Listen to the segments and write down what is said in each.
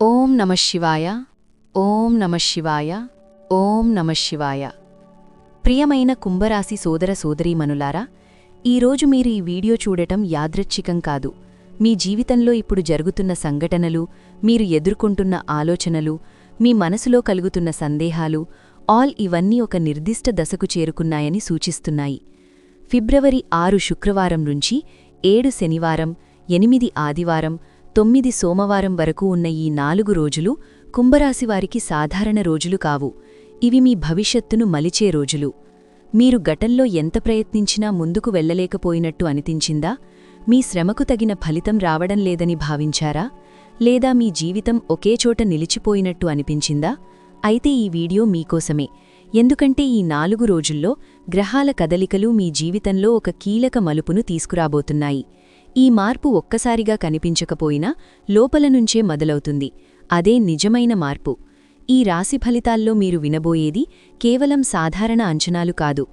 ఓం నమ శివాయ ఓం నమ శివాయ ఓం నమ శివాయ. ప్రియమైన కుంభరాశి సోదర సోదరీమనులారా ఈరోజు మీరు ఈ వీడియో చూడటం యాదృచ్ఛికం కాదు. మీ జీవితంలో ఇప్పుడు జరుగుతున్న సంఘటనలు మీరు ఎదుర్కొంటున్న ఆలోచనలు మీ మనసులో కలుగుతున్న సందేహాలు ఆల్ ఇవన్నీ ఒక నిర్దిష్ట దశకు చేరుకున్నాయని సూచిస్తున్నాయి. ఫిబ్రవరి ఆరు శుక్రవారం నుంచి ఏడు శనివారం ఎనిమిది ఆదివారం తొమ్మిది సోమవారం వరకు ఉన్న ఈ నాలుగు రోజులు కుంభరాశివారికి సాధారణ రోజులు కావు. ఇవి మీ భవిష్యత్తును మలిచే రోజులు. మీరు గటంలో ఎంత ప్రయత్నించినా ముందుకు వెళ్ళలేకపోయినట్టు అనిపించిందా? మీ శ్రమకు తగిన ఫలితం రావడం లేదని భావించారా? లేదా మీ జీవితం ఒకేచోట నిలిచిపోయినట్టు అనిపించిందా? అయితే ఈ వీడియో మీకోసమే. ఎందుకంటే ఈ నాలుగు రోజుల్లో గ్రహాల కదలికలు మీ జీవితంలో ఒక కీలక మలుపును తీసుకురాబోతున్నాయి. ఈ మార్పు ఒక్కసారిగా కనిపించకపోయినా లోపల నుంచే మొదలవుతుంది. అదే నిజమైన మార్పు. ఈ రాశి ఫలితాల్లో మీరు వినబోయేది కేవలం సాధారణ అంచనాలు కాదు.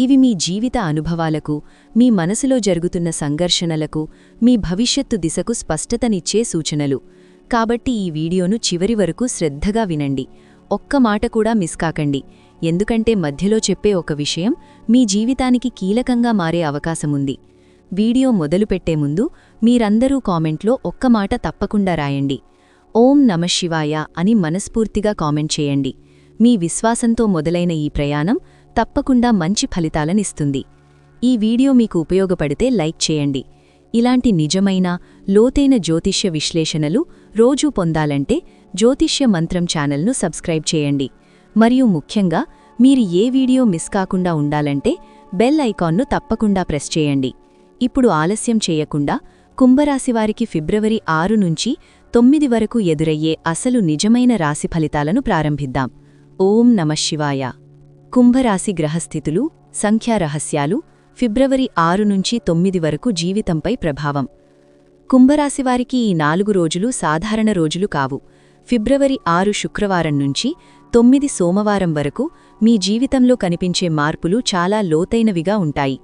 ఇవి మీ జీవిత అనుభవాలకు మీ మనసులో జరుగుతున్న సంఘర్షణలకు మీ భవిష్యత్తు దిశకు స్పష్టతనిచ్చే సూచనలు. కాబట్టి ఈ వీడియోను చివరి వరకు శ్రద్ధగా వినండి. ఒక్క మాట కూడా మిస్ కాకండి. ఎందుకంటే మధ్యలో చెప్పే ఒక విషయం మీ జీవితానికి కీలకంగా మారే అవకాశముంది. వీడియో మొదలుపెట్టే ముందు మీరందరూ కామెంట్లో ఒక్క మాట తప్పకుండా రాయండి. ఓం నమశివాయ అని మనస్ఫూర్తిగా కామెంట్ చేయండి. మీ విశ్వాసంతో మొదలైన ఈ ప్రయాణం తప్పకుండా మంచి ఫలితాలనిస్తుంది. ఈ వీడియో మీకు ఉపయోగపడితే లైక్ చేయండి. ఇలాంటి నిజమైన లోతైన జ్యోతిష్య విశ్లేషణలు రోజూ పొందాలంటే జ్యోతిష్య మంత్రం ఛానల్ను సబ్స్క్రైబ్ చేయండి. మరియు ముఖ్యంగా మీరు ఏ వీడియో మిస్ కాకుండా ఉండాలంటే బెల్ ఐకాన్ను తప్పకుండా ప్రెస్ చేయండి. ఇప్పుడు ఆలస్యం చేయకుండా కుంభరాశివారికి ఫిబ్రవరి ఆరు నుంచి తొమ్మిది వరకు ఎదురయ్యే అసలు నిజమైన రాశి ఫలితాలను ప్రారంభిద్దాం. ఓం నమశివాయ కుంభరాశి గ్రహస్థితులు సంఖ్యారహస్యాలు ఫిబ్రవరి ఆరు నుంచి తొమ్మిది వరకు జీవితంపై ప్రభావం. కుంభరాశివారికి ఈ నాలుగు రోజులు సాధారణ రోజులు కావు. ఫిబ్రవరి ఆరు శుక్రవారం నుంచి తొమ్మిది సోమవారం వరకు మీ జీవితంలో కనిపించే మార్పులు చాలా లోతైనవిగా ఉంటాయి.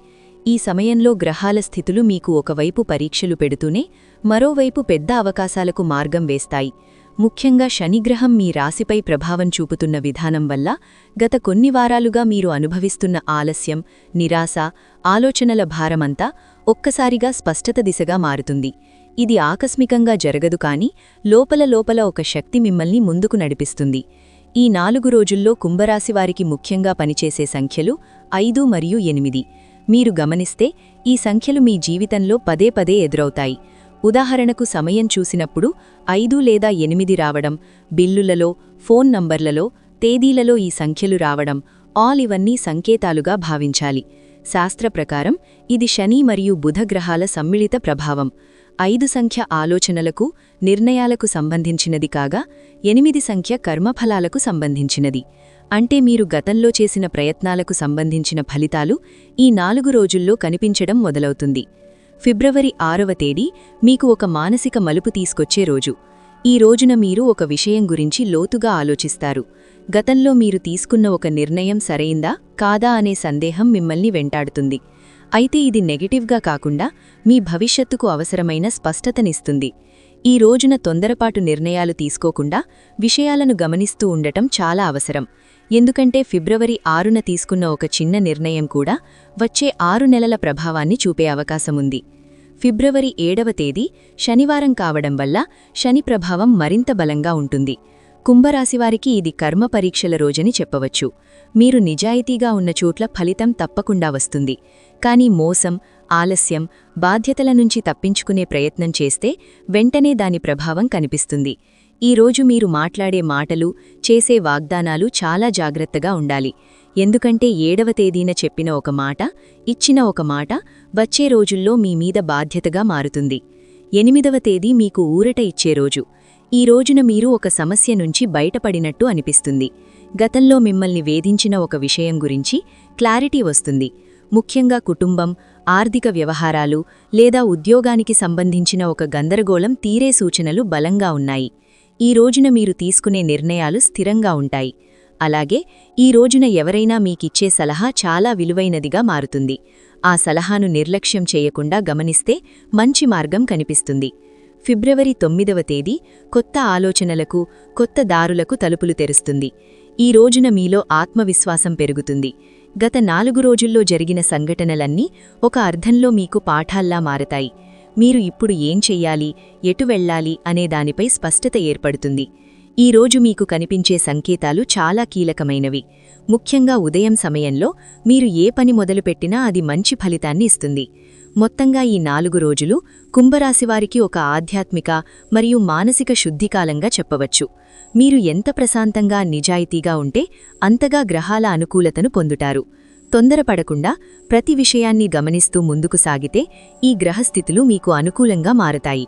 ఈ సమయంలో గ్రహాల స్థితులు మీకు ఒకవైపు పరీక్షలు పెడుతూనే మరోవైపు పెద్ద అవకాశాలకు మార్గం వేస్తాయి. ముఖ్యంగా శనిగ్రహం మీ రాశిపై ప్రభావం చూపుతున్న విధానం వల్ల గత కొన్ని వారాలుగా మీరు అనుభవిస్తున్న ఆలస్యం నిరాశ ఆలోచనల భారమంతా ఒక్కసారిగా స్పష్టత దిశగా మారుతుంది. ఇది ఆకస్మికంగా జరగదు కాని లోపల లోపల ఒక శక్తి మిమ్మల్ని ముందుకు నడిపిస్తుంది. ఈ నాలుగు రోజుల్లో కుంభరాశివారికి ముఖ్యంగా పనిచేసే సంఖ్యలు ఐదు మరియు ఎనిమిది. మీరు గమనిస్తే ఈ సంఖ్యలు మీ జీవితంలో పదే పదే ఎదురవుతాయి. ఉదాహరణకు సమయం చూసినప్పుడు ఐదు లేదా ఎనిమిది రావడం బిల్లులలో ఫోన్ నంబర్లలో తేదీలలో ఈ సంఖ్యలు రావడం ఆల్ ఇవన్నీ సంకేతాలుగా భావించాలి. శాస్త్ర ప్రకారం ఇది శని మరియు బుధ గ్రహాల సమ్మిళిత ప్రభావం. ఐదు సంఖ్య ఆలోచనలకు నిర్ణయాలకు సంబంధించినది కాగా ఎనిమిది సంఖ్య కర్మఫలాలకు సంబంధించినది. అంటే మీరు గతంలో చేసిన ప్రయత్నాలకు సంబంధించిన ఫలితాలు ఈ నాలుగు రోజుల్లో కనిపించడం మొదలవుతుంది. ఫిబ్రవరి ఆరవ తేదీ మీకు ఒక మానసిక మలుపు తీసుకొచ్చే రోజు. ఈ రోజున మీరు ఒక విషయం గురించి లోతుగా ఆలోచిస్తారు. గతంలో మీరు తీసుకున్న ఒక నిర్ణయం సరైందా కాదా అనే సందేహం మిమ్మల్ని వెంటాడుతుంది. అయితే ఇది నెగటివ్గా కాకుండా మీ భవిష్యత్తుకు అవసరమైన స్పష్టతనిస్తుంది. ఈ రోజున తొందరపాటు నిర్ణయాలు తీసుకోకుండా విషయాలను గమనిస్తూ ఉండటం చాలా అవసరం. ఎందుకంటే ఫిబ్రవరి ఆరున తీసుకున్న ఒక చిన్న నిర్ణయం కూడా వచ్చే ఆరు నెలల ప్రభావాన్ని చూపే అవకాశముంది. ఫిబ్రవరి ఏడవ తేదీ శనివారం కావడం వల్ల శని ప్రభావం మరింత బలంగా ఉంటుంది. కుంభరాశివారికి ఇది కర్మ పరీక్షల రోజని చెప్పవచ్చు. మీరు నిజాయితీగా ఉన్న చోట్ల ఫలితం తప్పకుండా వస్తుంది. కానీ మోసం ఆలస్యం బాధ్యతల నుంచి తప్పించుకునే ప్రయత్నం చేస్తే వెంటనే దాని ప్రభావం కనిపిస్తుంది. ఈ రోజు మీరు మాట్లాడే మాటలు చేసే వాగ్దానాలు చాలా జాగ్రత్తగా ఉండాలి. ఎందుకంటే ఏడవ తేదీన చెప్పిన ఒక మాట ఇచ్చిన ఒక మాట వచ్చే రోజుల్లో మీ మీద బాధ్యతగా మారుతుంది. ఎనిమిదవ తేదీ మీకు ఊరట ఇచ్చే రోజు. ఈ రోజున మీరు ఒక సమస్య నుంచి బయటపడినట్టు అనిపిస్తుంది. గతంలో మిమ్మల్ని వేధించిన ఒక విషయం గురించి క్లారిటీ వస్తుంది. ముఖ్యంగా కుటుంబం ఆర్థిక వ్యవహారాలు లేదా ఉద్యోగానికి సంబంధించిన ఒక గందరగోళం తీరే సూచనలు బలంగా ఉన్నాయి. ఈ రోజున మీరు తీసుకునే నిర్ణయాలు స్థిరంగా ఉంటాయి. అలాగే ఈ రోజున ఎవరైనా మీకిచ్చే సలహా చాలా విలువైనదిగా మారుతుంది. ఆ సలహాను నిర్లక్ష్యం చేయకుండా గమనిస్తే మంచి మార్గం కనిపిస్తుంది. ఫిబ్రవరి తొమ్మిదవ తేదీ కొత్త ఆలోచనలకు కొత్త దారులకు తలుపులు తెరుస్తుంది. ఈ రోజున మీలో ఆత్మవిశ్వాసం పెరుగుతుంది. గత నాలుగు రోజుల్లో జరిగిన సంఘటనలన్నీ ఒక అర్థంలో మీకు పాఠాల్లా మారతాయి. మీరు ఇప్పుడు ఏం చెయ్యాలి ఎటు వెళ్ళాలి అనే దానిపై స్పష్టత ఏర్పడుతుంది. ఈ రోజు మీకు కనిపించే సంకేతాలు చాలా కీలకమైనవి. ముఖ్యంగా ఉదయం సమయంలో మీరు ఏ పని మొదలుపెట్టినా అది మంచి ఫలితాన్ని ఇస్తుంది. మొత్తంగా ఈ నాలుగు రోజులు కుంభరాశివారికి ఒక ఆధ్యాత్మిక మరియు మానసిక శుద్ధికాలంగా చెప్పవచ్చు. మీరు ఎంత ప్రశాంతంగా నిజాయితీగా ఉంటే అంతగా గ్రహాల అనుకూలతను పొందుతారు. తొందరపడకుండా ప్రతి విషయాన్ని గమనిస్తూ ముందుకు సాగితే ఈ గ్రహస్థితులు మీకు అనుకూలంగా మారతాయి.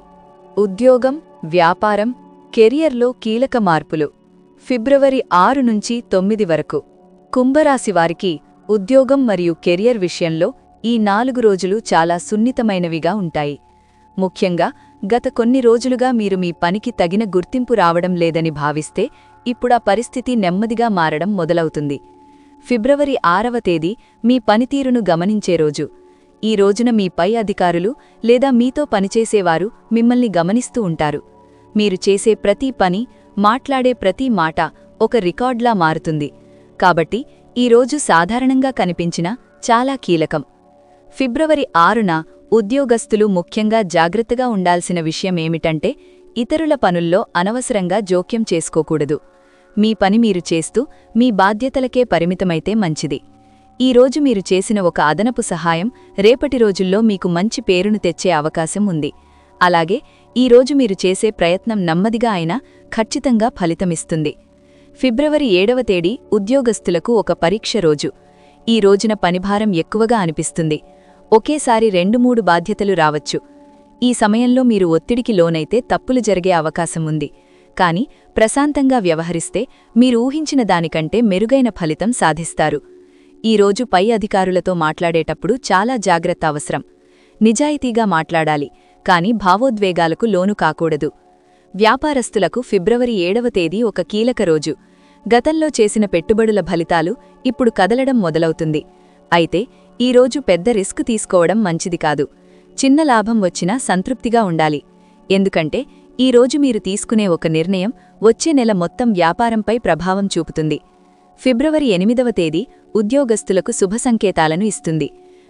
ఉద్యోగం వ్యాపారం కెరియర్లో కీలక మార్పులు. ఫిబ్రవరి ఆరు నుంచి తొమ్మిది వరకు. కుంభరాశివారికి ఉద్యోగం మరియు కెరియర్ విషయంలో ఈ నాలుగు రోజులు చాలా సున్నితమైనవిగా ఉంటాయి. ముఖ్యంగా గత కొన్ని రోజులుగా మీరు మీ పనికి తగిన గుర్తింపు రావడం లేదని భావిస్తే ఇప్పుడా పరిస్థితి నెమ్మదిగా మారడం మొదలవుతుంది. ఫిబ్రవరి ఆరవ తేదీ మీ పనితీరును గమనించే రోజు. ఈ రోజున మీ పై అధికారులు లేదా మీతో పనిచేసేవారు మిమ్మల్ని గమనిస్తూ ఉంటారు. మీరు చేసే ప్రతి పని మాట్లాడే ప్రతి మాట ఒక రికార్డ్లా మారుతుంది. కాబట్టి ఈ రోజు సాధారణంగా కనిపించిన చాలా కీలకం. ఫిబ్రవరి ఆరున ఉద్యోగస్తులు ముఖ్యంగా జాగ్రత్తగా ఉండాల్సిన విషయమేమిటంటే ఇతరుల పనుల్లో అనవసరంగా జోక్యం చేసుకోకూడదు. మీ పని మీరు చేస్తూ మీ బాధ్యతలకే పరిమితమైతే మంచిది. ఈ రోజు మీరు చేసిన ఒక అదనపు సహాయం రేపటి రోజుల్లో మీకు మంచి పేరును తెచ్చే అవకాశం ఉంది. అలాగే ఈ రోజు మీరు చేసే ప్రయత్నం నెమ్మదిగా అయినా ఖచ్చితంగా ఫలితమిస్తుంది. ఫిబ్రవరి ఏడవ తేదీ ఉద్యోగస్తులకు ఒక పరీక్ష రోజు. ఈ రోజున పనిభారం ఎక్కువగా అనిపిస్తుంది. ఒకేసారి రెండు మూడు బాధ్యతలు రావచ్చు. ఈ సమయంలో మీరు ఒత్తిడికి లోనైతే తప్పులు జరిగే అవకాశం ఉంది. కాని ప్రశాంతంగా వ్యవహరిస్తే మీరు ఊహించిన దానికంటే మెరుగైన ఫలితం సాధిస్తారు. ఈ రోజు పై అధికారులతో మాట్లాడేటప్పుడు చాలా జాగ్రత్త అవసరం. నిజాయితీగా మాట్లాడాలి కాని భావోద్వేగాలకు లోను కాకూడదు. వ్యాపారస్తులకు ఫిబ్రవరి ఏడవ తేదీ ఒక కీలక రోజు. గతంలో చేసిన పెట్టుబడుల ఫలితాలు ఇప్పుడు కదలడం మొదలవుతుంది. అయితే ఈ రోజు పెద్ద రిస్క్ తీసుకోవడం మంచిది కాదు. చిన్న లాభం వచ్చినా సంతృప్తిగా ఉండాలి. ఎందుకంటే ఈ రోజు మీరు తీసుకునే ఒక నిర్ణయం వచ్చే నెల మొత్తం వ్యాపారంపై ప్రభావం చూపుతుంది. ఫిబ్రవరి ఎనిమిదవ తేదీ ఉద్యోగస్తులకు శుభ సంకేతాలను ఇస్తుంది.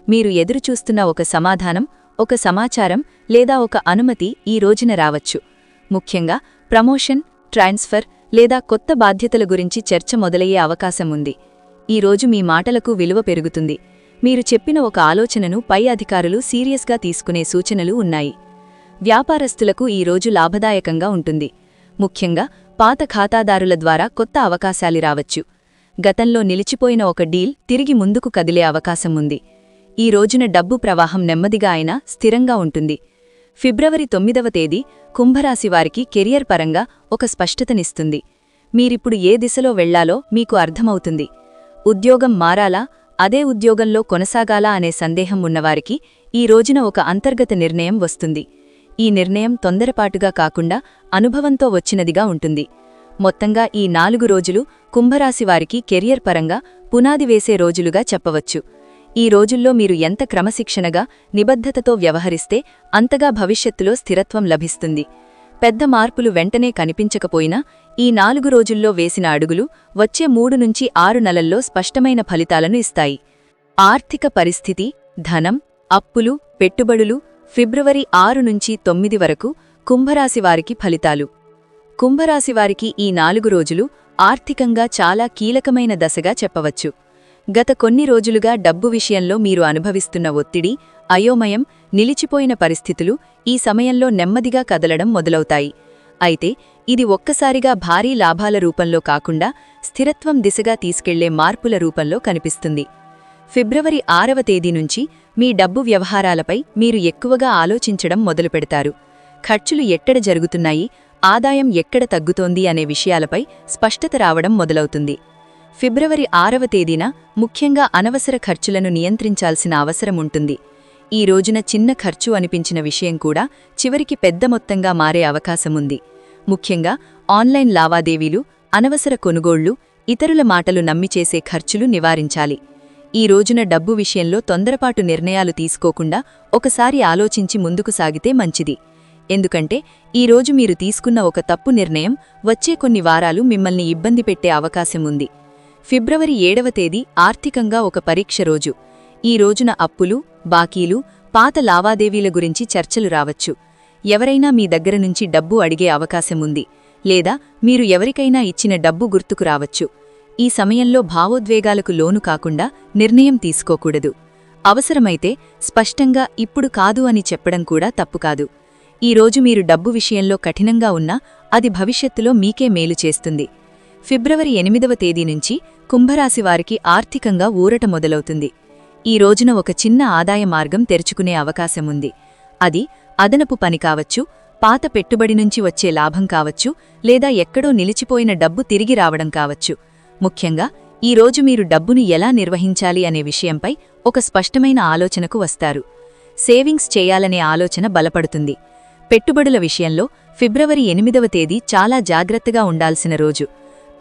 మీరు ఎదురుచూస్తున్న ఒక సమాధానం ఒక సమాచారం లేదా ఒక అనుమతి ఈ రోజున రావచ్చు. ముఖ్యంగా ప్రమోషన్ ట్రాన్స్ఫర్ లేదా కొత్త బాధ్యతల గురించి చర్చ మొదలయ్యే అవకాశం ఉంది. ఈ రోజు మీ మాటలకు విలువ పెరుగుతుంది. మీరు చెప్పిన ఒక ఆలోచనను పై అధికారులు సీరియస్గా తీసుకునే సూచనలు ఉన్నాయి. వ్యాపారస్తులకు ఈ రోజు లాభదాయకంగా ఉంటుంది. ముఖ్యంగా పాత ఖాతాదారుల ద్వారా కొత్త అవకాశాలు రావచ్చు. గతంలో నిలిచిపోయిన ఒక డీల్ తిరిగి ముందుకు కదిలే అవకాశం ఉంది. ఈ రోజున డబ్బు ప్రవాహం నెమ్మదిగా అయినా స్థిరంగా ఉంటుంది. ఫిబ్రవరి తొమ్మిదవ తేదీ కుంభరాశివారికి కెరియర్ పరంగా ఒక స్పష్టతనిస్తుంది. మీరిప్పుడు ఏ దిశలో వెళ్ళాలో మీకు అర్థమవుతుంది. ఉద్యోగం మారాలా అదే ఉద్యోగంలో కొనసాగాలా అనే సందేహం ఉన్నవారికి ఈ రోజున ఒక అంతర్గత నిర్ణయం వస్తుంది. ఈ నిర్ణయం తొందరపాటుగా కాకుండా అనుభవంతో వచ్చినదిగా ఉంటుంది. మొత్తంగా ఈ నాలుగు రోజులు కుంభరాశివారికి కెరియర్ పరంగా పునాది వేసే రోజులుగా చెప్పవచ్చు. ఈ రోజుల్లో మీరు ఎంత క్రమశిక్షణగా నిబద్ధతతో వ్యవహరిస్తే అంతగా భవిష్యత్తులో స్థిరత్వం లభిస్తుంది. పెద్ద మార్పులు వెంటనే కనిపించకపోయినా ఈ నాలుగు రోజుల్లో వేసిన అడుగులు వచ్చే మూడు నుంచి ఆరు నెలల్లో స్పష్టమైన ఫలితాలను ఇస్తాయి. ఆర్థిక పరిస్థితి ధనం అప్పులు పెట్టుబడులు ఫిబ్రవరి ఆరు నుంచి తొమ్మిది వరకు కుంభరాశివారికి ఫలితాలు. కుంభరాశివారికి ఈ నాలుగు రోజులు ఆర్థికంగా చాలా కీలకమైన దశగా చెప్పవచ్చు. గత కొన్ని రోజులుగా డబ్బు విషయంలో మీరు అనుభవిస్తున్న ఒత్తిడి అయోమయం నిలిచిపోయిన పరిస్థితులు ఈ సమయంలో నెమ్మదిగా కదలడం మొదలవుతాయి. అయితే ఇది ఒక్కసారిగా భారీ లాభాల రూపంలో కాకుండా స్థిరత్వం దిశగా తీసుకెళ్ళే మార్పుల రూపంలో కనిపిస్తుంది. ఫిబ్రవరి ఆరవ తేదీ నుంచి మీ డబ్బు వ్యవహారాలపై మీరు ఎక్కువగా ఆలోచించడం మొదలుపెడతారు. ఖర్చులు ఎక్కడ జరుగుతున్నాయి ఆదాయం ఎక్కడ తగ్గుతోంది అనే విషయాలపై స్పష్టత రావడం మొదలవుతుంది. ఫిబ్రవరి ఆరవ తేదీన ముఖ్యంగా అనవసర ఖర్చులను నియంత్రించాల్సిన అవసరం ఉంటుంది. ఈ రోజున చిన్న ఖర్చు అనిపించిన విషయం కూడా చివరికి పెద్ద మొత్తంగా మారే అవకాశముంది ముఖ్యంగా ఆన్లైన్ లావాదేవీలు అనవసర కొనుగోళ్ళు ఇతరుల మాటలు నమ్మిచేసే ఖర్చులు నివారించాలి. ఈ రోజున డబ్బు విషయంలో తొందరపాటు నిర్ణయాలు తీసుకోకుండా ఒకసారి ఆలోచించి ముందుకు సాగితే మంచిది. ఎందుకంటే ఈరోజు మీరు తీసుకున్న ఒక తప్పు నిర్ణయం వచ్చే కొన్ని వారాలు మిమ్మల్ని ఇబ్బంది పెట్టే అవకాశం ఉంది. ఫిబ్రవరి ఏడవ తేదీ ఆర్థికంగా ఒక పరీక్ష రోజు. ఈ రోజున అప్పులు బాకీలు పాత లావాదేవీల గురించి చర్చలు రావచ్చు. ఎవరైనా మీ దగ్గర నుంచి డబ్బు అడిగే అవకాశం ఉంది. లేదా మీరు ఎవరికైనా ఇచ్చిన డబ్బు గుర్తుకు రావచ్చు. ఈ సమయంలో భావోద్వేగాలకు లోను కాకుండా నిర్ణయం తీసుకోకూడదు. అవసరమైతే స్పష్టంగా ఇప్పుడు కాదు అని చెప్పడం కూడా తప్పు కాదు. ఈ రోజు మీరు డబ్బు విషయంలో కఠినంగా ఉన్నా అది భవిష్యత్తులో మీకే మేలు చేస్తుంది. ఫిబ్రవరి ఎనిమిదవ తేదీ నుంచి కుంభరాశి వారికి ఆర్థికంగా ఊరట మొదలవుతుంది. ఈ రోజున ఒక చిన్న ఆదాయ మార్గం తెరుచుకునే అవకాశముంది అది అదనపు పని కావచ్చు పాత పెట్టుబడి నుంచి వచ్చే లాభం కావచ్చు లేదా ఎక్కడో నిలిచిపోయిన డబ్బు తిరిగి రావడం కావచ్చు. ముఖ్యంగా ఈ రోజు మీరు డబ్బును ఎలా నిర్వహించాలి అనే విషయంపై ఒక స్పష్టమైన ఆలోచనకు వస్తారు. సేవింగ్స్ చేయాలనే ఆలోచన బలపడుతుంది. పెట్టుబడుల విషయంలో ఫిబ్రవరి ఎనిమిదవ తేదీ చాలా జాగ్రత్తగా ఉండాల్సిన రోజు.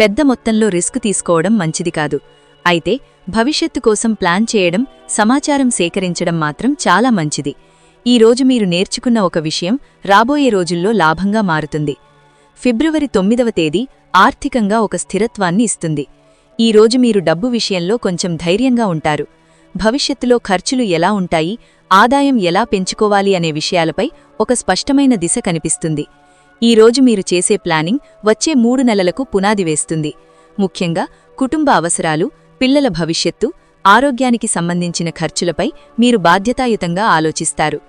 పెద్ద మొత్తంలో రిస్క్ తీసుకోవడం మంచిది కాదు. అయితే భవిష్యత్తు కోసం ప్లాన్ చేయడం సమాచారం సేకరించడం మాత్రం చాలా మంచిది. ఈ రోజు మీరు నేర్చుకున్న ఒక విషయం రాబోయే రోజుల్లో లాభంగా మారుతుంది. ఫిబ్రవరి తొమ్మిదవ తేదీ ఆర్థికంగా ఒక స్థిరత్వాన్ని ఇస్తుంది. ఈ రోజు మీరు డబ్బు విషయంలో కొంచెం ధైర్యంగా ఉంటారు. భవిష్యత్తులో ఖర్చులు ఎలా ఉంటాయి ఆదాయం ఎలా పెంచుకోవాలి అనే విషయాలపై ఒక స్పష్టమైన దిశ కనిపిస్తుంది. ఈ రోజు మీరు చేసే ప్లానింగ్ వచ్చే మూడు నెలలకు పునాది వేస్తుంది. ముఖ్యంగా కుటుంబ అవసరాలు పిల్లల భవిష్యత్తు ఆరోగ్యానికి సంబంధించిన ఖర్చులపై మీరు బాధ్యతాయుతంగా ఆలోచిస్తారు.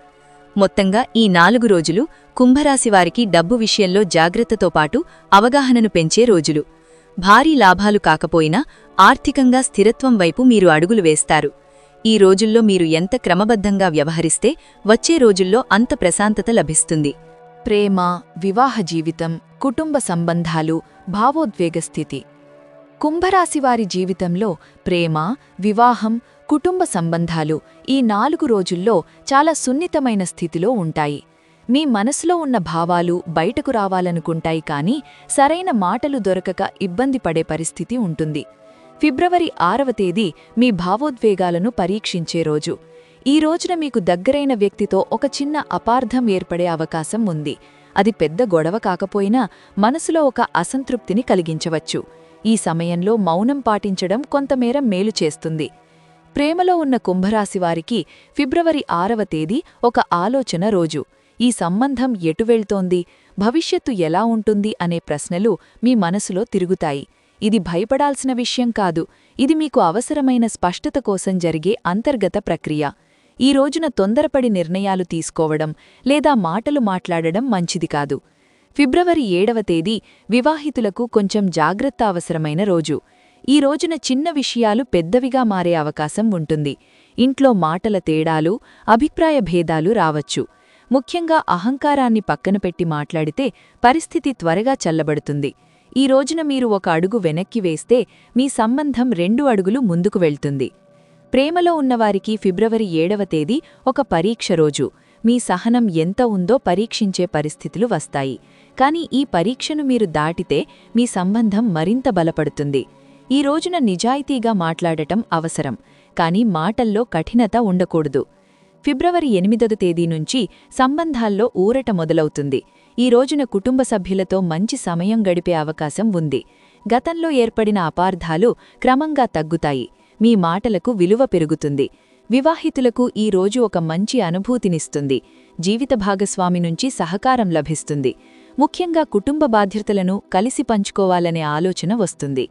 మొత్తంగా ఈ నాలుగు రోజులు కుంభరాశివారికి డబ్బు విషయంలో జాగ్రత్తతో పాటు అవగాహనను పెంచే రోజులు. భారీ లాభాలు కాకపోయినా ఆర్థికంగా స్థిరత్వం వైపు మీరు అడుగులు వేస్తారు. ఈ రోజుల్లో మీరు ఎంత క్రమబద్ధంగా వ్యవహరిస్తే వచ్చే రోజుల్లో అంత ప్రశాంతత లభిస్తుంది. ప్రేమ వివాహ జీవితం కుటుంబ సంబంధాలు భావోద్వేగ స్థితి. కుంభరాశివారి జీవితంలో ప్రేమ వివాహం కుటుంబ సంబంధాలు ఈ నాలుగు రోజుల్లో చాలా సున్నితమైన స్థితిలో ఉంటాయి. మీ మనసులో ఉన్న భావాలు బయటకు రావాలనుకుంటాయి కానీ సరైన మాటలు దొరకక ఇబ్బంది పడే పరిస్థితి ఉంటుంది. ఫిబ్రవరి ఆరవ తేదీ మీ భావోద్వేగాలను పరీక్షించే రోజు. ఈ రోజున మీకు దగ్గరైన వ్యక్తితో ఒక చిన్న అపార్థం ఏర్పడే అవకాశం ఉంది. అది పెద్ద గొడవ కాకపోయినా మనసులో ఒక అసంతృప్తిని కలిగించవచ్చు. ఈ సమయంలో మౌనం పాటించడం కొంతమేర మేలు చేస్తుంది. ప్రేమలో ఉన్న కుంభరాశివారికి ఫిబ్రవరి ఆరవ తేదీ ఒక ఆలోచన రోజు. ఈ సంబంధం ఎటు వెళ్తోంది? భవిష్యత్తు ఎలా ఉంటుంది? అనే ప్రశ్నలు మీ మనసులో తిరుగుతాయి. ఇది భయపడాల్సిన విషయం కాదు. ఇది మీకు అవసరమైన స్పష్టత కోసం జరిగే అంతర్గత ప్రక్రియ. ఈ రోజున తొందరపడి నిర్ణయాలు తీసుకోవడం లేదా మాటలు మాట్లాడడం మంచిది కాదు. ఫిబ్రవరి ఏడవ తేదీ వివాహితులకు కొంచెం జాగ్రత్త అవసరమైన రోజు. ఈ రోజున చిన్న విషయాలు పెద్దవిగా మారే అవకాశం ఉంటుంది. ఇంట్లో మాటల తేడాలు అభిప్రాయ భేదాలు రావచ్చు. ముఖ్యంగా అహంకారాన్ని పక్కన పెట్టి మాట్లాడితే పరిస్థితి త్వరగా చల్లబడుతుంది. ఈ రోజున మీరు ఒక అడుగు వెనక్కి వేస్తే మీ సంబంధం రెండు అడుగులు ముందుకు వెళ్తుంది. ప్రేమలో ఉన్నవారికి ఫిబ్రవరి ఏడవ తేదీ ఒక పరీక్ష రోజు. మీ సహనం ఎంత ఉందో పరీక్షించే పరిస్థితులు వస్తాయి. కానీ ఈ పరీక్షను మీరు దాటితే మీ సంబంధం మరింత బలపడుతుంది. ఈ రోజున నిజాయితీగా మాట్లాడటం అవసరం కానీ మాటల్లో కఠినత ఉండకూడదు. ఫిబ్రవరి ఎనిమిదవ తేదీ నుంచి సంబంధాల్లో ఊరట మొదలవుతుంది. ఈ రోజున కుటుంబ సభ్యులతో మంచి సమయం గడిపే అవకాశం ఉంది. గతంలో ఏర్పడిన అపార్థాలు క్రమంగా తగ్గుతాయి. మీ మాటలకు విలువ పెరుగుతుంది. వివాహితులకు ఈ రోజు ఒక మంచి అనుభూతినిస్తుంది. జీవిత భాగస్వామి నుంచి సహకారం లభిస్తుంది. ముఖ్యంగా కుటుంబ బాధ్యతలను కలిసి పంచుకోవాలనే ఆలోచన వస్తుంది.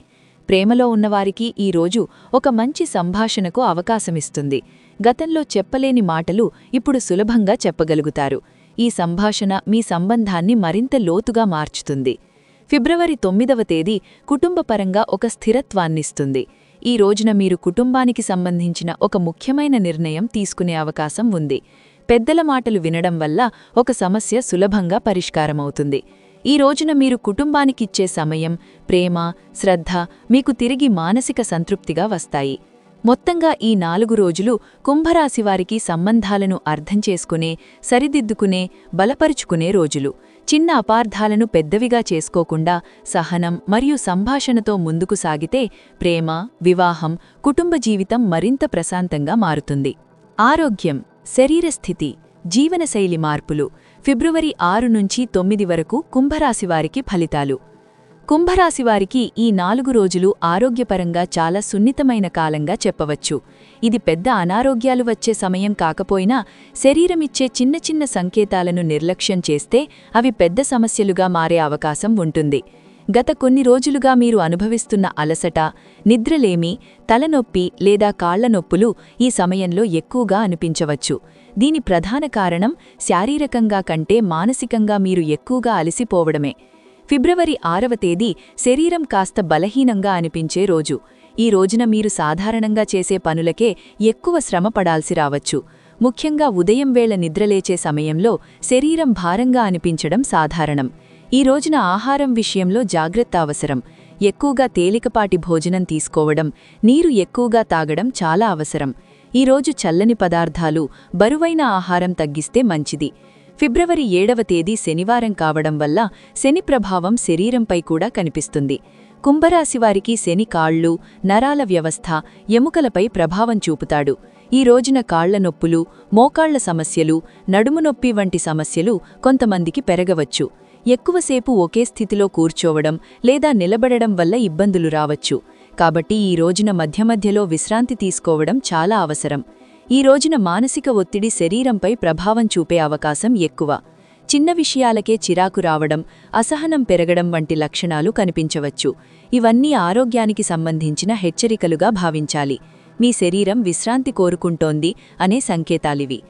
ప్రేమలో ఉన్నవారికి ఈ రోజు ఒక మంచి సంభాషణకు అవకాశమిస్తుంది. గతంలో చెప్పలేని మాటలు ఇప్పుడు సులభంగా చెప్పగలుగుతారు. ఈ సంభాషణ మీ సంబంధాన్ని మరింత లోతుగా మార్చుతుంది. ఫిబ్రవరి తొమ్మిదవ తేదీ కుటుంబపరంగా ఒక స్థిరత్వాన్నిస్తుంది. ఈ రోజున మీరు కుటుంబానికి సంబంధించిన ఒక ముఖ్యమైన నిర్ణయం తీసుకునే అవకాశం ఉంది. పెద్దల మాటలు వినడం వల్ల ఒక సమస్య సులభంగా పరిష్కారమవుతుంది. ఈ రోజున మీరు కుటుంబానికిచ్చే సమయం ప్రేమ శ్రద్ధ మీకు తిరిగి మానసిక సంతృప్తిగా వస్తాయి. మొత్తంగా ఈ నాలుగు రోజులు కుంభరాశివారికి సంబంధాలను అర్థం చేసుకునే సరిదిద్దుకునే బలపరుచుకునే రోజులు. చిన్న అపార్థాలను పెద్దవిగా చేసుకోకుండా సహనం మరియు సంభాషణతో ముందుకు సాగితే ప్రేమ వివాహం కుటుంబ జీవితం మరింత ప్రశాంతంగా మారుతుంది. ఆరోగ్యం శరీరస్థితి జీవనశైలి మార్పులు ఫిబ్రవరి ఆరు నుంచి తొమ్మిది వరకు కుంభరాశివారికి ఫలితాలు. కుంభరాశివారికి ఈ నాలుగు రోజులు ఆరోగ్యపరంగా చాలా సున్నితమైన కాలంగా చెప్పవచ్చు. ఇది పెద్ద అనారోగ్యాలు వచ్చే సమయం కాకపోయినా శరీరమిచ్చే చిన్న చిన్న సంకేతాలను నిర్లక్ష్యం చేస్తే అవి పెద్ద సమస్యలుగా మారే అవకాశం ఉంటుంది. గత కొన్ని రోజులుగా మీరు అనుభవిస్తున్న అలసట నిద్రలేమి తలనొప్పి లేదా కాళ్ళ నొప్పులు ఈ సమయంలో ఎక్కువగా అనిపించవచ్చు. దీని ప్రధాన కారణం శారీరకంగా కంటే మానసికంగా మీరు ఎక్కువగా అలసిపోవడమే. ఫిబ్రవరి ఆరవ తేదీ శరీరం కాస్త బలహీనంగా అనిపించే రోజు. ఈ రోజున మీరు సాధారణంగా చేసే పనులకే ఎక్కువ శ్రమ పడాల్సి రావచ్చు. ముఖ్యంగా ఉదయం వేళ నిద్రలేచే సమయంలో శరీరం భారంగా అనిపించడం సాధారణం. ఈ రోజున ఆహారం విషయంలో జాగ్రత్త అవసరం. ఎక్కువగా తేలికపాటి భోజనం తీసుకోవడం నీరు ఎక్కువగా తాగడం చాలా అవసరం. ఈ రోజు చల్లని పదార్థాలు బరువైన ఆహారం తగ్గిస్తే మంచిది. ఫిబ్రవరి ఏడవ తేదీ శనివారం కావడం వల్ల శని ప్రభావం శరీరంపై కూడా కనిపిస్తుంది. కుంభరాశివారికి శని కాళ్ళు నరాల వ్యవస్థ ఎముకలపై ప్రభావం చూపుతాడు. ఈ రోజున కాళ్ళ నొప్పులు మోకాళ్ళ సమస్యలు నడుము నొప్పి వంటి సమస్యలు కొంతమందికి పెరగవచ్చు. ఎక్కువసేపు ఒకే స్థితిలో కూర్చోవడం లేదా నిలబడడం వల్ల ఇబ్బందులు రావచ్చు. కాబట్టి ఈ రోజున మధ్య మధ్యలో విశ్రాంతి తీసుకోవడం చాలా అవసరం. ఈ రోజున మానసిక ఒత్తిడి శరీరంపై ప్రభావం చూపే అవకాశం ఎక్కువ. చిన్న విషయాలకే చిరాకు రావడం అసహనం పెరగడం వంటి లక్షణాలు కనిపించవచ్చు. ఇవన్నీ ఆరోగ్యానికి సంబంధించిన హెచ్చరికలుగా భావించాలి. మీ శరీరం విశ్రాంతి కోరుకుంటోంది అనే సంకేతాలివి.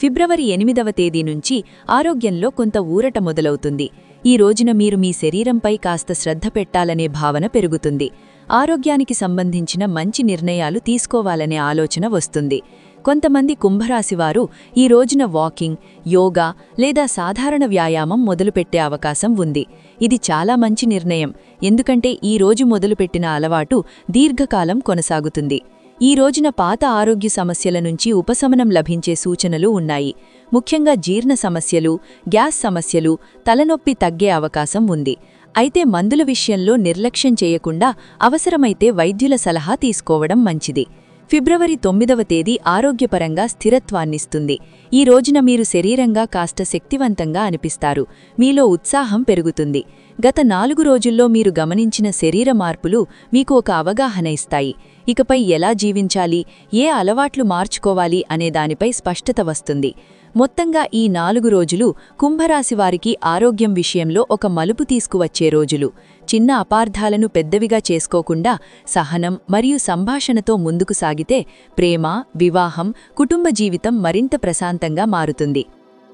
ఫిబ్రవరి ఎనిమిదవ తేదీ నుంచి ఆరోగ్యంలో కొంత ఊరట మొదలవుతుంది. ఈ రోజున మీరు మీ శరీరంపై కాస్త శ్రద్ధ పెట్టాలనే భావన పెరుగుతుంది. ఆరోగ్యానికి సంబంధించిన మంచి నిర్ణయాలు తీసుకోవాలనే ఆలోచన వస్తుంది. కొంతమంది కుంభరాశివారు ఈ రోజున వాకింగ్ యోగా లేదా సాధారణ వ్యాయామం మొదలుపెట్టే అవకాశం ఉంది. ఇది చాలా మంచి నిర్ణయం. ఎందుకంటే ఈ రోజు మొదలుపెట్టిన అలవాటు దీర్ఘకాలం కొనసాగుతుంది. ఈ రోజున పాత ఆరోగ్య సమస్యల నుంచి ఉపశమనం లభించే సూచనలు ఉన్నాయి. ముఖ్యంగా జీర్ణ సమస్యలు గ్యాస్ సమస్యలు తలనొప్పి తగ్గే అవకాశం ఉంది. అయితే మందుల విషయంలో నిర్లక్ష్యం చేయకుండా అవసరమైతే వైద్యుల సలహా తీసుకోవడం మంచిది. ఫిబ్రవరి తొమ్మిదవ తేదీ ఆరోగ్యపరంగా స్థిరత్వాన్నిస్తుంది. ఈ రోజున మీరు శరీరంగా కాస్త శక్తివంతంగా అనిపిస్తారు. మీలో ఉత్సాహం పెరుగుతుంది. గత నాలుగు రోజుల్లో మీరు గమనించిన శరీర మార్పులు మీకు ఒక అవగాహన ఇస్తాయి. ఇకపై ఎలా జీవించాలి? ఏ అలవాట్లు మార్చుకోవాలి? అనే దానిపై స్పష్టత వస్తుంది. మొత్తంగా ఈ నాలుగు రోజులు కుంభరాశివారికి ఆరోగ్యం విషయంలో ఒక మలుపు తీసుకువచ్చే రోజులు. చిన్న అపార్థాలను పెద్దవిగా చేసుకోకుండా సహనం మరియు సంభాషణతో ముందుకు సాగితే ప్రేమ వివాహం కుటుంబ జీవితం మరింత ప్రశాంతంగా మారుతుంది.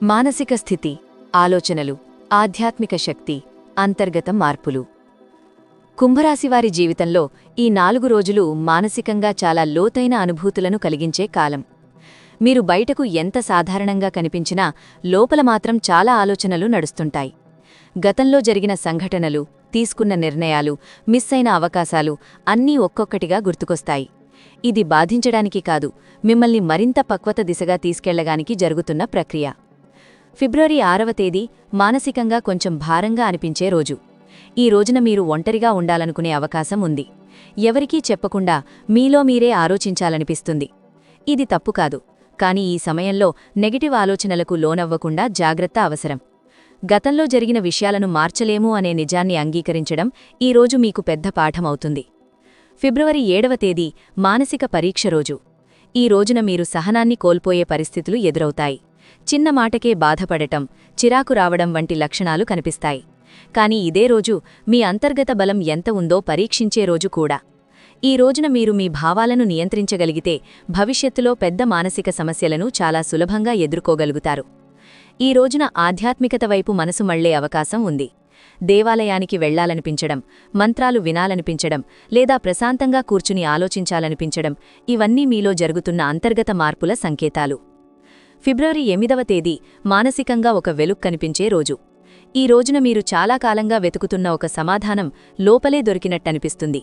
మానసిక స్థితి ఆలోచనలు ఆధ్యాత్మిక శక్తి అంతర్గత మార్పులు. కుంభరాశివారి జీవితంలో ఈ నాలుగు రోజులు మానసికంగా చాలా లోతైన అనుభూతులను కలిగించే కాలం. మీరు బయటకు ఎంత సాధారణంగా కనిపించినా లోపల మాత్రం చాలా ఆలోచనలు నడుస్తుంటాయి. గతంలో జరిగిన సంఘటనలు తీసుకున్న నిర్ణయాలు మిస్ అయిన అవకాశాలు అన్నీ ఒక్కొక్కటిగా గుర్తుకొస్తాయి. ఇది బాధించడానికి కాదు మిమ్మల్ని మరింత పక్వత దిశగా తీసుకెళ్ళగానికి జరుగుతున్న ప్రక్రియ. ఫిబ్రవరి ఆరవ తేదీ మానసికంగా కొంచెం భారంగా అనిపించే రోజు. ఈ రోజున మీరు ఒంటరిగా ఉండాలనుకునే అవకాశం ఉంది. ఎవరికీ చెప్పకుండా మీలో మీరే ఆలోచించాలనిపిస్తుంది. ఇది తప్పు కాదు. కాని ఈ సమయంలో నెగటివ్ ఆలోచనలకు లోనవ్వకుండా జాగ్రత్త అవసరం. గతంలో జరిగిన విషయాలను మార్చలేము అనే నిజాన్ని అంగీకరించడం ఈరోజు మీకు పెద్ద పాఠమవుతుంది. ఫిబ్రవరి ఏడవ తేదీ మానసిక పరీక్ష రోజు. ఈ రోజున మీరు సహనాన్ని కోల్పోయే పరిస్థితులు ఎదురవుతాయి. చిన్న మాటకే బాధపడటం చిరాకు రావడం వంటి లక్షణాలు కనిపిస్తాయి. కాని ఇదే రోజు మీ అంతర్గత బలం ఎంత ఉందో పరీక్షించే రోజు కూడా. ఈ రోజున మీరు మీ భావాలను నియంత్రించగలిగితే భవిష్యత్తులో పెద్ద మానసిక సమస్యలను చాలా సులభంగా ఎదుర్కోగలుగుతారు. ఈ రోజున ఆధ్యాత్మికత వైపు మనసు మళ్ళే అవకాశం ఉంది. దేవాలయానికి వెళ్ళాలనిపించడం మంత్రాలు వినాలనిపించడం లేదా ప్రశాంతంగా కూర్చుని ఆలోచించాలనిపించడం ఇవన్నీ మీలో జరుగుతున్న అంతర్గత మార్పుల సంకేతాలు. ఫిబ్రవరి ఎనిమిదవ తేదీ మానసికంగా ఒక వెలుక్ కనిపించే రోజు. ఈ రోజున మీరు చాలా కాలంగా వెతుకుతున్న ఒక సమాధానం లోపలే దొరికినట్టనిపిస్తుంది.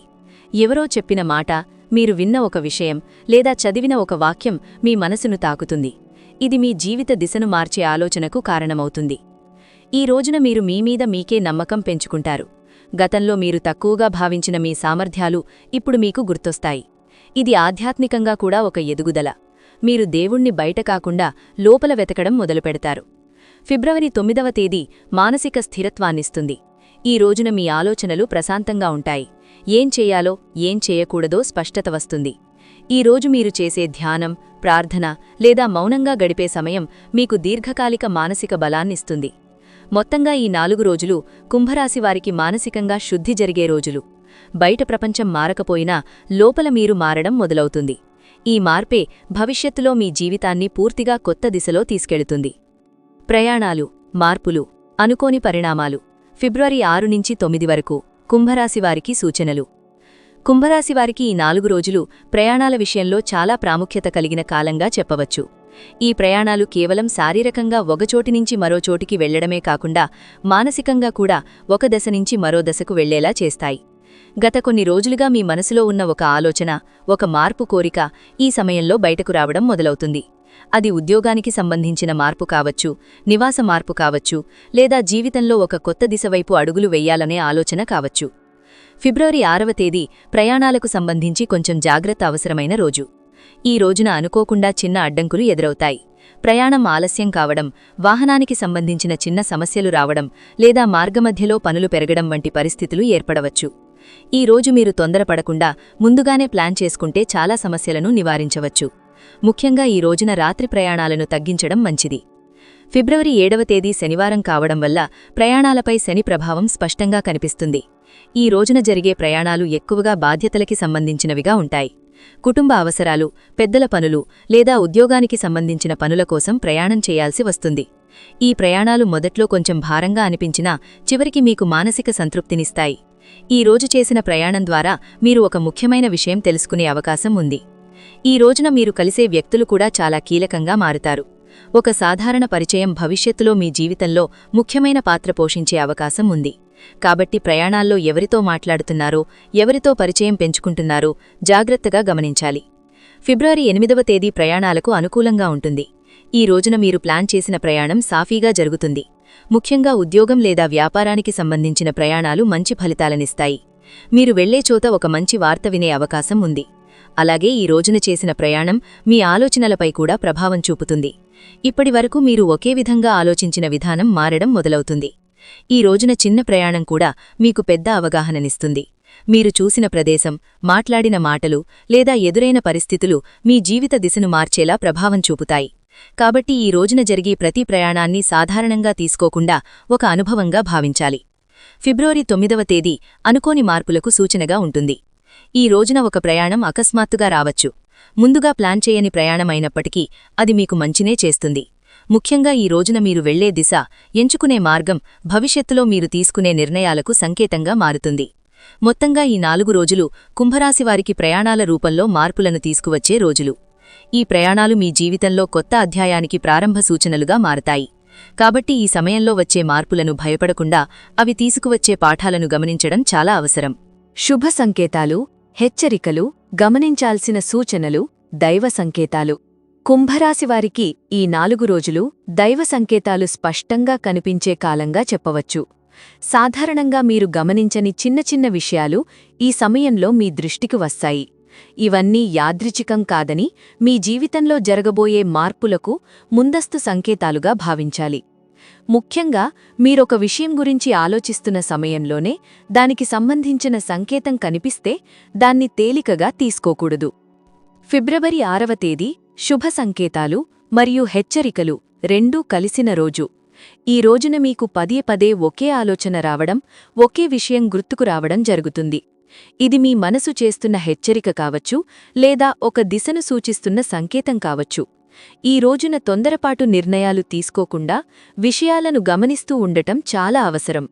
ఎవరో చెప్పిన మాట మీరు విన్న ఒక విషయం లేదా చదివిన ఒక వాక్యం మీ మనసును తాకుతుంది. ఇది మీ జీవిత దిశను మార్చే ఆలోచనకు కారణమవుతుంది. ఈ రోజున మీరు మీమీద మీకే నమ్మకం పెంచుకుంటారు. గతంలో మీరు తక్కువగా భావించిన మీ సామర్థ్యాలు ఇప్పుడు మీకు గుర్తొస్తాయి. ఇది ఆధ్యాత్మికంగా కూడా ఒక ఎదుగుదల. మీరు దేవుణ్ణి బయట కాకుండా లోపల వెతకడం మొదలుపెడతారు. ఫిబ్రవరి తొమ్మిదవ తేదీ మానసిక స్థిరత్వాన్నిస్తుంది. ఈ రోజున మీ ఆలోచనలు ప్రశాంతంగా ఉంటాయి. ఏం చేయాలో ఏం చేయకూడదో స్పష్టత వస్తుంది. ఈ రోజు మీరు చేసే ధ్యానం ప్రార్థన లేదా మౌనంగా గడిపే సమయం మీకు దీర్ఘకాలిక మానసిక బలాన్నిస్తుంది. మొత్తంగా ఈ నాలుగు రోజులు కుంభరాశివారికి మానసికంగా శుద్ధి జరిగే రోజులు. బయట ప్రపంచం మారకపోయినా లోపల మీరు మారడం మొదలవుతుంది. ఈ మార్పే భవిష్యత్తులో మీ జీవితాన్ని పూర్తిగా కొత్త దిశలో తీసుకెళుతుంది. ప్రయాణాలు మార్పులు అనుకోని పరిణామాలు. ఫిబ్రవరి ఆరు నుంచి తొమ్మిది వరకు కుంభరాశివారికి సూచనలు. కుంభరాశివారికి ఈ నాలుగు రోజులు ప్రయాణాల విషయంలో చాలా ప్రాముఖ్యత కలిగిన కాలంగా చెప్పవచ్చు. ఈ ప్రయాణాలు కేవలం శారీరకంగా ఒకచోటి నుంచి మరో చోటికి వెళ్ళడమే కాకుండా మానసికంగా కూడా ఒక దశ నుంచి మరో దశకు వెళ్ళేలా చేస్తాయి. గత కొన్ని రోజులుగా మీ మనసులో ఉన్న ఒక ఆలోచన ఒక మార్పు కోరిక ఈ సమయంలో బయటకు రావడం మొదలవుతుంది. అది ఉద్యోగానికి సంబంధించిన మార్పు కావచ్చు నివాస మార్పు కావచ్చు లేదా జీవితంలో ఒక కొత్త దిశవైపు అడుగులు వెయ్యాలనే ఆలోచన కావచ్చు. ఫిబ్రవరి ఆరవ తేదీ ప్రయాణాలకు సంబంధించి కొంచెం జాగ్రత్త అవసరమైన రోజు. ఈ రోజున అనుకోకుండా చిన్న అడ్డంకులు ఎదురవుతాయి. ప్రయాణం ఆలస్యం కావడం వాహనానికి సంబంధించిన చిన్న సమస్యలు రావడం లేదా మార్గమధ్యలో పనులు పెరగడం వంటి పరిస్థితులు ఏర్పడవచ్చు. ఈ రోజు మీరు తొందరపడకుండా ముందుగానే ప్లాన్ చేసుకుంటే చాలా సమస్యలను నివారించవచ్చు. ముఖ్యంగా ఈ రోజున రాత్రి ప్రయాణాలను తగ్గించడం మంచిది. ఫిబ్రవరి ఏడవ తేదీ శనివారం కావడం వల్ల ప్రయాణాలపై శని ప్రభావం స్పష్టంగా కనిపిస్తుంది. ఈ రోజున జరిగే ప్రయాణాలు ఎక్కువగా బాధ్యతలకి సంబంధించినవిగా ఉంటాయి. కుటుంబ అవసరాలు పెద్దల పనులు లేదా ఉద్యోగానికి సంబంధించిన పనుల కోసం ప్రయాణం చేయాల్సి వస్తుంది. ఈ ప్రయాణాలు మొదట్లో కొంచెం భారంగా అనిపించినా చివరికి మీకు మానసిక సంతృప్తినిస్తాయి. ఈ రోజు చేసిన ప్రయాణం ద్వారా మీరు ఒక ముఖ్యమైన విషయం తెలుసుకునే అవకాశం ఉంది. ఈ రోజున మీరు కలిసే వ్యక్తులు కూడా చాలా కీలకంగా మారుతారు. ఒక సాధారణ పరిచయం భవిష్యత్తులో మీ జీవితంలో ముఖ్యమైన పాత్ర పోషించే అవకాశం ఉంది. కాబట్టి ప్రయాణాల్లో ఎవరితో మాట్లాడుతున్నారో ఎవరితో పరిచయం పెంచుకుంటున్నారో జాగ్రత్తగా గమనించాలి. ఫిబ్రవరి ఎనిమిదవ తేదీ ప్రయాణాలకు అనుకూలంగా ఉంటుంది. ఈ రోజున మీరు ప్లాన్ చేసిన ప్రయాణం సాఫీగా జరుగుతుంది. ముఖ్యంగా ఉద్యోగం లేదా వ్యాపారానికి సంబంధించిన ప్రయాణాలు మంచి ఫలితాలనిస్తాయి. మీరు వెళ్ళే చోత ఒక మంచి వార్త వినే అవకాశం ఉంది. అలాగే ఈ రోజున చేసిన ప్రయాణం మీ ఆలోచనలపై కూడా ప్రభావం చూపుతుంది. ఇప్పటివరకు మీరు ఒకే విధంగా ఆలోచించిన విధానం మారడం మొదలవుతుంది. ఈ రోజున చిన్న ప్రయాణం కూడా మీకు పెద్ద అవగాహననిస్తుంది. మీరు చూసిన ప్రదేశం మాట్లాడిన మాటలు లేదా ఎదురైన పరిస్థితులు మీ జీవిత దిశను మార్చేలా ప్రభావం చూపుతాయి. కాబట్టి ఈ రోజున జరిగే ప్రతి ప్రయాణాన్ని సాధారణంగా తీసుకోకుండా ఒక అనుభవంగా భావించాలి. ఫిబ్రవరి తొమ్మిదవ తేదీ అనుకోని మార్పులకు సూచనగా ఉంటుంది. ఈ రోజున ఒక ప్రయాణం అకస్మాత్తుగా రావచ్చు. ముందుగా ప్లాన్ చేయని ప్రయాణమైనప్పటికీ అది మీకు మంచినే చేస్తుంది. ముఖ్యంగా ఈ రోజున మీరు వెళ్ళే దిశ ఎంచుకునే మార్గం భవిష్యత్తులో మీరు తీసుకునే నిర్ణయాలకు సంకేతంగా మారుతుంది. మొత్తంగా ఈ నాలుగు రోజులు కుంభరాశివారికి ప్రయాణాల రూపంలో మార్పులను తీసుకువచ్చే రోజులు. ఈ ప్రయాణాలు మీ జీవితంలో కొత్త అధ్యాయానికి ప్రారంభ సూచనలుగా మారతాయి. కాబట్టి ఈ సమయంలో వచ్చే మార్పులను భయపడకుండా అవి తీసుకువచ్చే పాఠాలను గమనించడం చాలా అవసరం. శుభ సంకేతాలు. హెచ్చరికలు గమనించాల్సిన సూచనలు దైవ సంకేతాలు. కుంభరాశివారికి ఈ నాలుగు రోజులు దైవ సంకేతాలు స్పష్టంగా కనిపించే కాలంగా చెప్పవచ్చు. సాధారణంగా మీరు గమనించని చిన్న చిన్న విషయాలు ఈ సమయంలో మీ దృష్టికి వస్తాయి. ఇవన్నీ యాదృచికం కాదని మీ జీవితంలో జరగబోయే మార్పులకు ముందస్తు సంకేతాలుగా భావించాలి. ముఖ్యంగా మీరొక విషయం గురించి ఆలోచిస్తున్న సమయంలోనే దానికి సంబంధించిన సంకేతం కనిపిస్తే దాన్ని తేలికగా తీసుకోకూడదు. ఫిబ్రవరి ఆరవ తేదీ శుభ సంకేతాలు మరియు హెచ్చరికలు రెండూ కలిసిన రోజు. ఈ రోజున మీకు పదే పదే ఒకే ఆలోచన రావడం ఒకే విషయం గుర్తుకు రావడం జరుగుతుంది. ఇది మీ మనసు చేస్తున్న హెచ్చరిక కావచ్చు లేదా ఒక దిశను సూచిస్తున్న సంకేతం కావచ్చు. ఈ రోజున తొందరపాటు నిర్ణయాలు తీసుకోకుండా విషయాలను గమనిస్తూ ఉండటం చాలా అవసరం.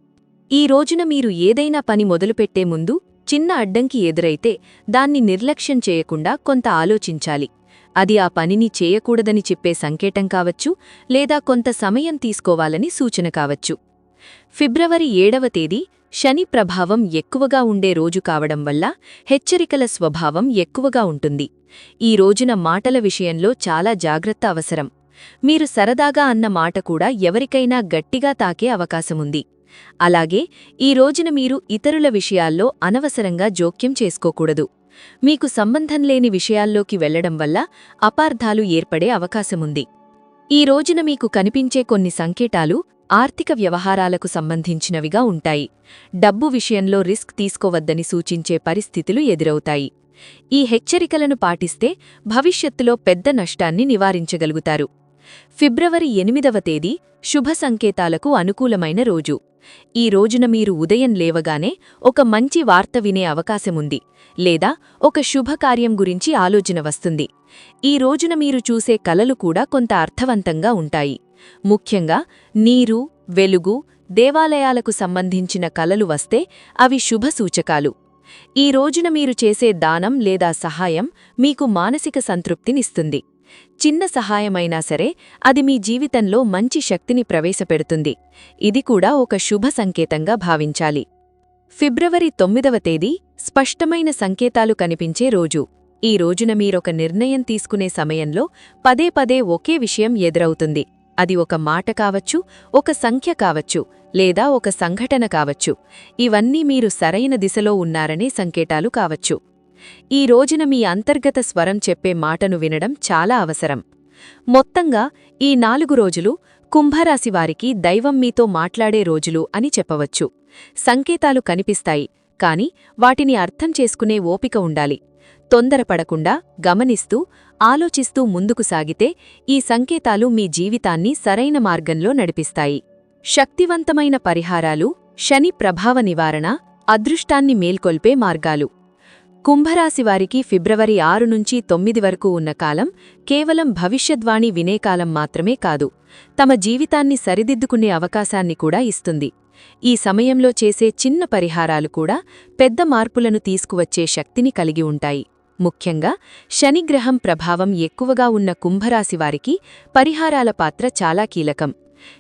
ఈ రోజున మీరు ఏదైనా పని మొదలుపెట్టే ముందు చిన్న అడ్డంకి ఎదురైతే దాన్ని నిర్లక్ష్యం చేయకుండా కొంత ఆలోచించాలి. అది ఆ పనిని చేయకూడదని చెప్పే సంకేతం కావచ్చు లేదా కొంత సమయం తీసుకోవాలని సూచన కావచ్చు. ఫిబ్రవరి ఏడవ తేదీ శని ప్రభావం ఎక్కువగా ఉండే రోజు కావడం వల్ల హెచ్చరికల స్వభావం ఎక్కువగా ఉంటుంది. ఈ రోజున మాటల విషయంలో చాలా జాగ్రత్త అవసరం. మీరు సరదాగా అన్న మాట కూడా ఎవరికైనా గట్టిగా తాకే అవకాశముంది. అలాగే ఈ రోజున మీరు ఇతరుల విషయాల్లో అనవసరంగా జోక్యం చేసుకోకూడదు. మీకు సంబంధం లేని విషయాల్లోకి వెళ్ళడం వల్ల అపార్థాలు ఏర్పడే అవకాశముంది. ఈ రోజున మీకు కనిపించే కొన్ని సంకేతాలు ఆర్థిక వ్యవహారాలకు సంబంధించినవిగా ఉంటాయి. డబ్బు విషయంలో రిస్క్ తీసుకోవద్దని సూచించే పరిస్థితులు ఎదురవుతాయి. ఈ హెచ్చరికలను పాటిస్తే భవిష్యత్తులో పెద్ద నష్టాన్ని నివారించగలుగుతారు. ఫిబ్రవరి ఎనిమిదవ తేదీ శుభ సంకేతాలకు అనుకూలమైన రోజు. ఈ రోజున మీరు ఉదయం లేవగానే ఒక మంచి వార్త వినే అవకాశముంది లేదా ఒక శుభకార్యం గురించి ఆలోచన వస్తుంది. ఈ రోజున మీరు చూసే కలలు కూడా కొంత అర్థవంతంగా ఉంటాయి. ముఖ్యంగా నీరు వెలుగు దేవాలయాలకు సంబంధించిన కలలు వస్తే అవి శుభ సూచకాలు. ఈ రోజున మీరు చేసే దానం లేదా సహాయం మీకు మానసిక సంతృప్తినిస్తుంది. చిన్న సహాయమైనా సరే అది మీ జీవితంలో మంచి శక్తిని ప్రవేశపెడుతుంది. ఇది కూడా ఒక శుభ సంకేతంగా భావించాలి. ఫిబ్రవరి తొమ్మిదవ తేదీ స్పష్టమైన సంకేతాలు కనిపించే రోజు. ఈ రోజున మీరొక నిర్ణయం తీసుకునే సమయంలో పదే పదే ఒకే విషయం ఎదురవుతుంది. అది ఒక మాట కావచ్చు ఒక సంఖ్య కావచ్చు లేదా ఒక సంఘటన కావచ్చు. ఇవన్నీ మీరు సరైన దిశలో ఉన్నారనే సంకేతాలు కావచ్చు. ఈ రోజున మీ అంతర్గత స్వరం చెప్పే మాటను వినడం చాలా అవసరం. మొత్తంగా ఈ నాలుగు రోజులు కుంభరాశివారికి దైవం మీతో మాట్లాడే రోజులు అని చెప్పవచ్చు. సంకేతాలు కనిపిస్తాయి కాని వాటిని అర్థం చేసుకునే ఓపిక ఉండాలి. తొందరపడకుండా గమనిస్తూ ఆలోచిస్తూ ముందుకు సాగితే ఈ సంకేతాలు మీ జీవితాన్ని సరైన మార్గంలో నడిపిస్తాయి. శక్తివంతమైన పరిహారాలు శని ప్రభావ నివారణ అదృష్టాన్ని మేల్కొల్పే మార్గాలు. కుంభరాశివారికి ఫిబ్రవరి ఆరు నుంచి తొమ్మిది వరకు ఉన్న కాలం కేవలం భవిష్యద్వాణి వినేకాలం మాత్రమే కాదు తమ జీవితాన్ని సరిదిద్దుకునే అవకాశాన్ని కూడా ఇస్తుంది. ఈ సమయంలో చేసే చిన్న పరిహారాలు కూడా పెద్ద మార్పులను తీసుకువచ్చే శక్తిని కలిగి ఉంటాయి. ముఖ్యంగా శనిగ్రహం ప్రభావం ఎక్కువగా ఉన్న కుంభరాశివారికి పరిహారాల పాత్ర చాలా కీలకం.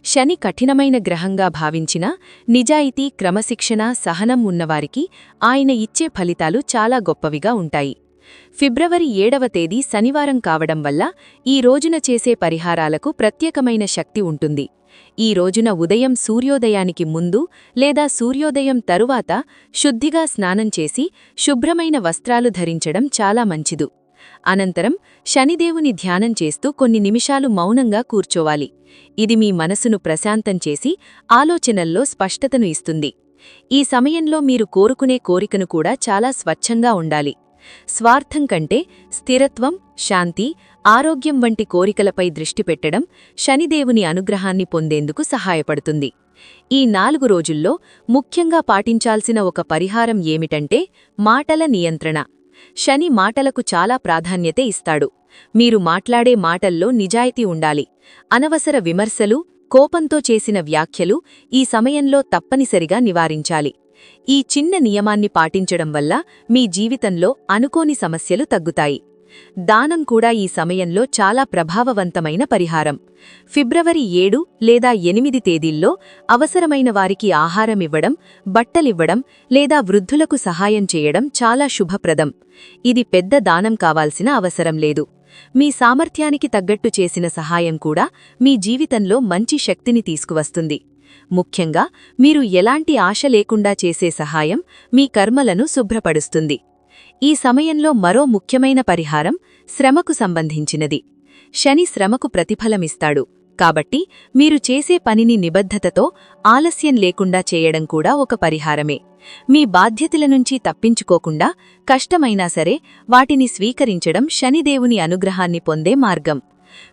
శని కఠినమైన గ్రహంగా భావించినా నిజాయితీ క్రమశిక్షణ సహనం ఉన్నవారికి ఆయన ఇచ్చే ఫలితాలు చాలా గొప్పవిగా ఉంటాయి. ఫిబ్రవరి ఏడవ తేదీ శనివారం కావడం వల్ల ఈ రోజున చేసే పరిహారాలకు ప్రత్యేకమైన శక్తి ఉంటుంది. ఈ రోజున ఉదయం సూర్యోదయానికి ముందు లేదా సూర్యోదయం తరువాత శుద్ధిగా స్నానం చేసి శుభ్రమైన వస్త్రాలు ధరించడం చాలా మంచిదు. అనంతరం శనిదేవుని ధ్యానం చేస్తూ కొన్ని నిమిషాలు మౌనంగా కూర్చోవాలి. ఇది మీ మనసును ప్రశాంతం చేసి ఆలోచనల్లో స్పష్టతను ఇస్తుంది. ఈ సమయంలో మీరు కోరుకునే కోరికను కూడా చాలా స్వచ్ఛంగా ఉండాలి. స్వార్థం కంటే స్థిరత్వం శాంతి ఆరోగ్యం వంటి కోరికలపై దృష్టి పెట్టడం శనిదేవుని అనుగ్రహాన్ని పొందేందుకు సహాయపడుతుంది. ఈ నాలుగు రోజుల్లో ముఖ్యంగా పాటించాల్సిన ఒక పరిహారం ఏమిటంటే మాటల నియంత్రణ. శని మాటలకు చాలా ప్రాధాన్యత ఇస్తాడు. మీరు మాట్లాడే మాటల్లో నిజాయితీ ఉండాలి. అనవసర విమర్శలు కోపంతో చేసిన వ్యాఖ్యలు ఈ సమయంలో తప్పనిసరిగా నివారించాలి. ఈ చిన్న నియమాన్ని పాటించడం వల్ల మీ జీవితంలో అనుకోని సమస్యలు తగ్గుతాయి. దానం కూడా ఈ సమయంలో చాలా ప్రభావవంతమైన పరిహారం. ఫిబ్రవరి ఏడు లేదా ఎనిమిది తేదీల్లో అవసరమైన వారికి ఆహారమివ్వడం బట్టలివ్వడం లేదా వృద్ధులకు సహాయం చేయడం చాలా శుభప్రదం. ఇది పెద్ద దానం కావాల్సిన అవసరం లేదు. మీ సామర్థ్యానికి తగ్గట్టు చేసిన సహాయం కూడా మీ జీవితంలో మంచి శక్తిని తీసుకువస్తుంది. ముఖ్యంగా మీరు ఎలాంటి ఆశ లేకుండా చేసే సహాయం మీ కర్మలను శుభ్రపడుస్తుంది ఈ సమయంలో మరో ముఖ్యమైన పరిహారం శ్రమకు సంబంధించినది. శని శ్రమకు ప్రతిఫలమిస్తాడు. కాబట్టి మీరు చేసే పనిని నిబద్ధతతో ఆలస్యం లేకుండా చేయడం కూడా ఒక పరిహారమే. మీ బాధ్యతల నుంచి తప్పించుకోకుండా కష్టమైనా సరే వాటిని స్వీకరించడం శనిదేవుని అనుగ్రహాన్ని పొందే మార్గం.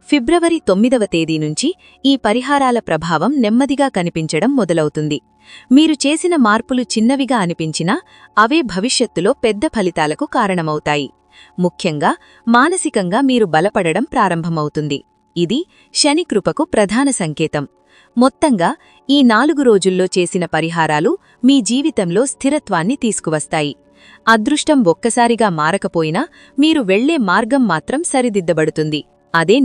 ఫిబ్రవరి తొమ్మిదవ తేదీ నుంచి ఈ పరిహారాల ప్రభావం నెమ్మదిగా కనిపించడం మొదలవుతుంది. మీరు చేసిన మార్పులు చిన్నవిగా అనిపించినా అవే భవిష్యత్తులో పెద్ద ఫలితాలకు కారణమవుతాయి. ముఖ్యంగా మానసికంగా మీరు బలపడడం ప్రారంభమవుతుంది. ఇది శనికృపకు ప్రధాన సంకేతం. మొత్తంగా ఈ నాలుగు రోజుల్లో చేసిన పరిహారాలు మీ జీవితంలో స్థిరత్వాన్ని తీసుకువస్తాయి. అదృష్టం ఒక్కసారిగా మారకపోయినా మీరు వెళ్ళే మార్గం మాత్రం సరిదిద్దబడుతుంది. అదే